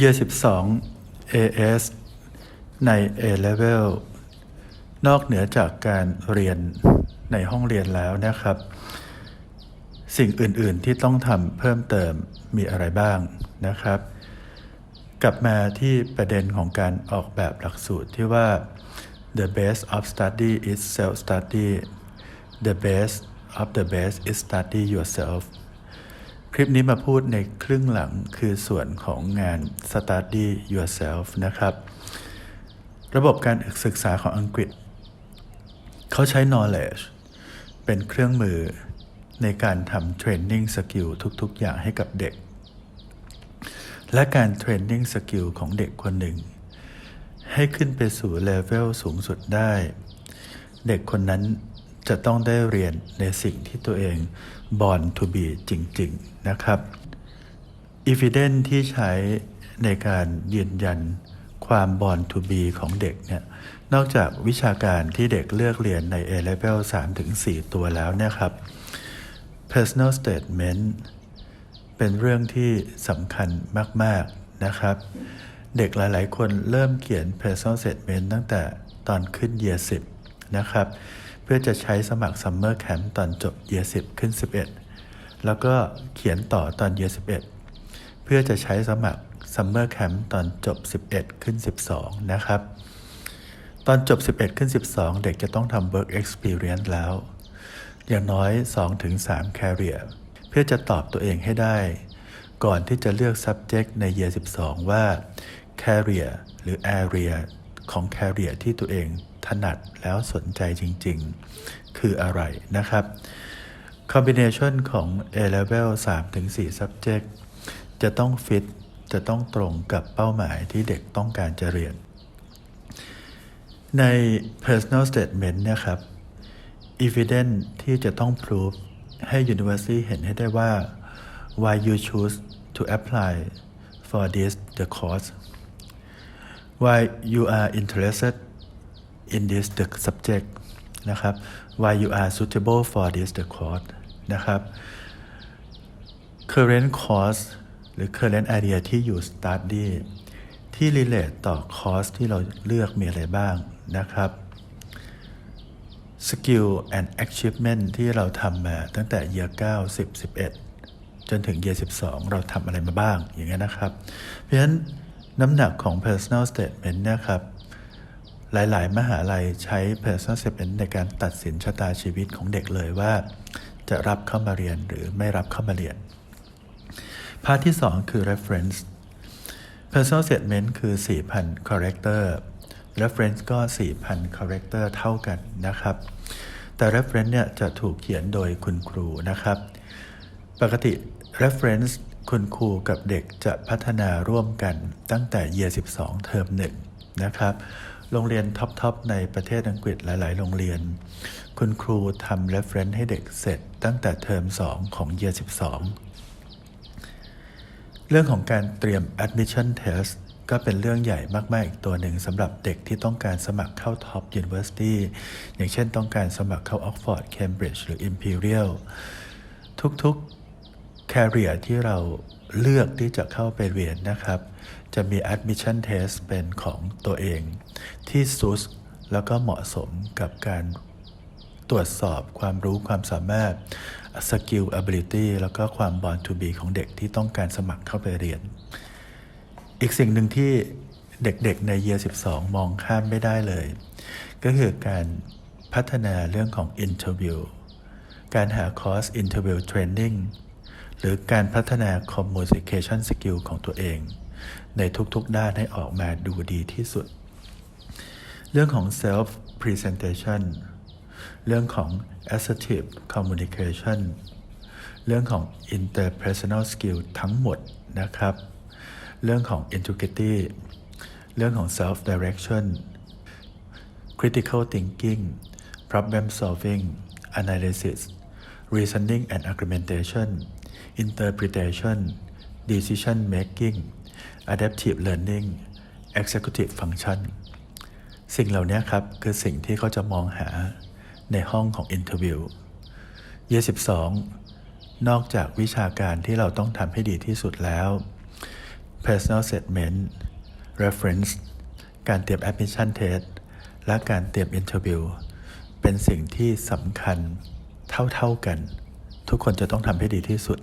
Year 12 AS ใน A Level นอกเหนือจากการเรียนในห้องเรียนแล้วนะครับ สิ่งอื่น ๆ ที่ต้องทำเพิ่มเติมมีอะไรบ้างนะครับ กลับมาที่ประเด็นของการออกแบบหลักสูตรที่ว่า the best of study is self study the best of the best is study yourself คลิปนี้มาพูดในครึ่งหลังคือส่วนของงาน study yourself นะครับ ระบบการศึกษาของอังกฤษ เขาใช้ knowledge เป็นเครื่องมือในการทำ training skill ทุกๆ อย่างให้กับเด็ก และการ training skill ของเด็กคนหนึ่ง ให้ขึ้นไปสู่เลเวลสูงสุดได้ เด็กคนนั้น จะต้องได้เรียนในสิ่งที่ตัวเอง born to be จริง ๆ นะครับ evidence ที่ใช้ในการยืนยันความ born to be ของเด็กเนี่ย นอกจากวิชาการที่เด็กเลือกเรียนใน A level 3-4 ตัวแล้วนี่ยครับ personal statement เป็นเรื่องที่สำคัญมาก ๆ นะครับ เด็กหลาย ๆ คนเริ่มเขียน personal statement ตั้งแต่ตอนขึ้น year 10นะครับ เพื่อจะใช้สมัคร summer camp ตอนจบ year 10ขึ้น 11 แล้วก็เขียนต่อตอน year 11เพื่อจะใช้สมัคร summer camp ตอนจบ 11 ขึ้น 12 นะครับ ตอนจบ 11 ขึ้น 12 เด็กจะต้องทำ work experience แล้ว อย่างน้อย 2-3 career เพื่อจะตอบตัวเองให้ได้ ก่อนที่จะเลือก subject ใน year 12 ว่า career หรือ area ของ career ที่ตัวเอง ถนัดแล้วสนใจจริง ๆ คืออะไรนะครับ combination ของ A level 3-4 subject จะต้อง fit จะต้องตรงกับเป้าหมายที่เด็กต้องการจะเรียน ใน personal statement นะครับ evidence ที่จะต้อง prove ให้ university เห็นให้ได้ว่า why you choose to apply for this the course why you are interested in this the subject นะครับ why you are suitable for this the course นะครับ current course หรือ current idea ที่อยู่ study ที่ relate ต่อคอร์สที่เราเลือกมีอะไรบ้างนะครับ skill and achievement ที่เราทำมาตั้งแต่ year 9 10 11 จนถึง year 12 เราทำอะไรมาบ้างอย่างเงี้ยนะครับ เพราะฉะนั้นน้ำหนักของ personal statement นะครับ หลาย ๆ มหาลัยใช้ personal statement ในการตัดสินชะตาชีวิตของเด็กเลยว่า จะรับเข้ามาเรียนหรือไม่รับเข้ามาเรียนพาร์ทที่ 2 คือ reference personal statement คือ 4,000 character reference ก็ 4,000 character เท่ากันนะครับ แต่ reference เนี่ยจะถูกเขียนโดยคุณครูนะครับ ปกติ reference คุณครูกับเด็กจะพัฒนาร่วมกันตั้งแต่ year 12 เทอม1นะครับโรงเรียนท็อปๆในประเทศอังกฤษหลาย ๆ โรงเรียน คุณครูทำ reference ให้เด็กเสร็จตั้งแต่เทอม 2 ของ year 12 เรื่องของการเตรียม admission test ก็เป็นเรื่องใหญ่มาก ๆ อีกตัวหนึ่งสำหรับเด็กที่ต้องการสมัครเข้า Top University อย่างเช่นต้องการสมัครเข้า Oxford Cambridge หรือ Imperial ทุก ๆ career ที่เราเลือกที่จะเข้าไปเรียนนะครับ จะมี admission test เป็นของตัวเอง ที่สุดแล้วก็เหมาะสมกับการตรวจสอบความรู้ความสามารถ skill ability แล้วก็ความ born to be ของเด็กที่ต้องการสมัครเข้าไปเรียน อีกสิ่งหนึ่งที่เด็กๆใน year 12 มองข้ามไม่ได้เลย ก็คือการพัฒนาเรื่องของ interview การหาคอร์ส interview training หรือการพัฒนา communication skill ของตัวเอง ในทุกๆด้านให้ออกมาดูดีที่สุด เรื่องของ self presentation เรื่องของ assertive communication เรื่องของ interpersonal skill ทั้งหมดนะครับ เรื่องของ integrity เรื่องของ self direction critical thinking problem solving analysis reasoning and argumentation interpretation decision making adaptive learning executive function สิ่งเหล่านี้ครับ คือสิ่งที่เขาจะมองหาในห้องของ interview 22 นอกจากวิชาการที่เราต้องทำให้ดีที่สุดแล้ว personal statement reference การเตรียม admission test และการเตรียม interview เป็นสิ่งที่สำคัญเท่า ๆกัน ทุกคนจะต้องทำให้ดีที่สุด